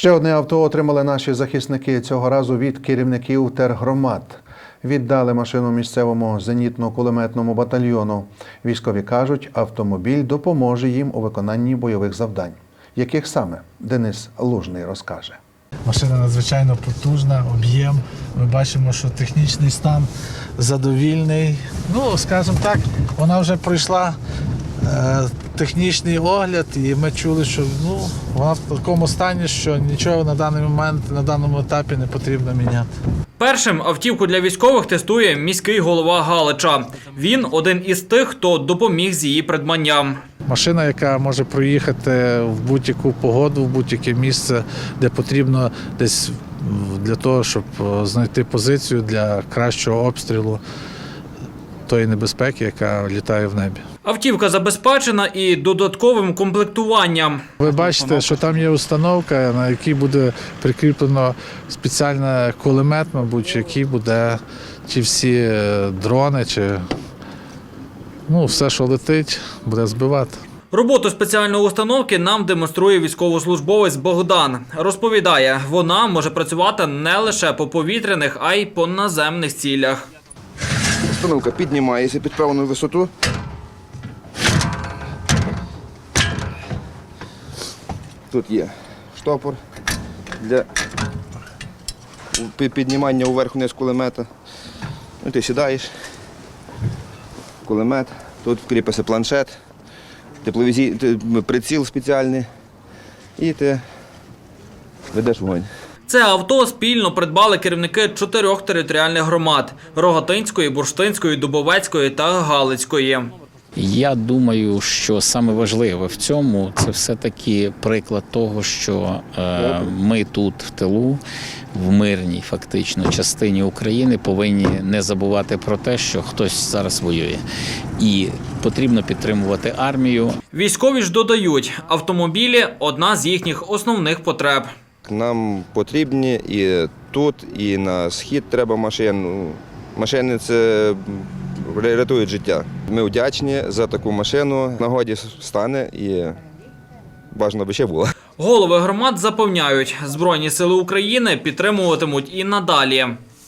Ще одне авто отримали наші захисники цього разу від керівників тергромад. Віддали машину місцевому зенітно-кулеметному батальйону. Військові кажуть, автомобіль допоможе їм у виконанні бойових завдань. Яких саме Денис Лужний розкаже. Машина надзвичайно потужна, об'єм. Ми бачимо, що технічний стан задовільний. Ну, скажімо так, вона вже пройшла е, технічний огляд, і ми чули, що ну, вона в такому стані, що нічого на даний момент, на даному етапі не потрібно міняти. Першим автівку для військових тестує міський голова Галича. Він один із тих, хто допоміг з її придбанням. Машина, яка може проїхати в будь-яку погоду, в будь-яке місце, де потрібно десь для того, щоб е, знайти позицію для кращого обстрілу тої небезпеки, яка літає в небі. Автівка забезпечена і додатковим комплектуванням. Ви бачите, що там є установка, на якій буде прикріплено спеціальний кулемет, мабуть, який буде ті всі е, дрони, чи ну, все, що летить, буде збивати. Роботу спеціальної установки нам демонструє військовослужбовець Богдан. Розповідає, вона може працювати не лише по повітряних, а й по наземних цілях. Установка піднімається під певну висоту. Тут є штопор для пі- піднімання уверх вниз кулемета. Ну, ти сідаєш, кулемет, тут кріпиться планшет, тепловізій, приціл спеціальний і ти ведеш вогонь. Це авто спільно придбали керівники чотирьох територіальних громад: Рогатинської, Бурштинської, Дубовецької та Галицької. Я думаю, що саме важливе в цьому це все-таки приклад того, що е, ми тут в тилу, в мирній фактично частині України, повинні не забувати про те, що хтось зараз воює, і потрібно підтримувати армію. Військові ж додають, автомобілі одна з їхніх основних потреб. Нам потрібні і тут, і на схід треба машин. Ну, Машини це рятують життя. Ми вдячні за таку машину. Нагоді стане і бажано би ще було. Голови громад запевняють, збройні сили України підтримуватимуть і надалі.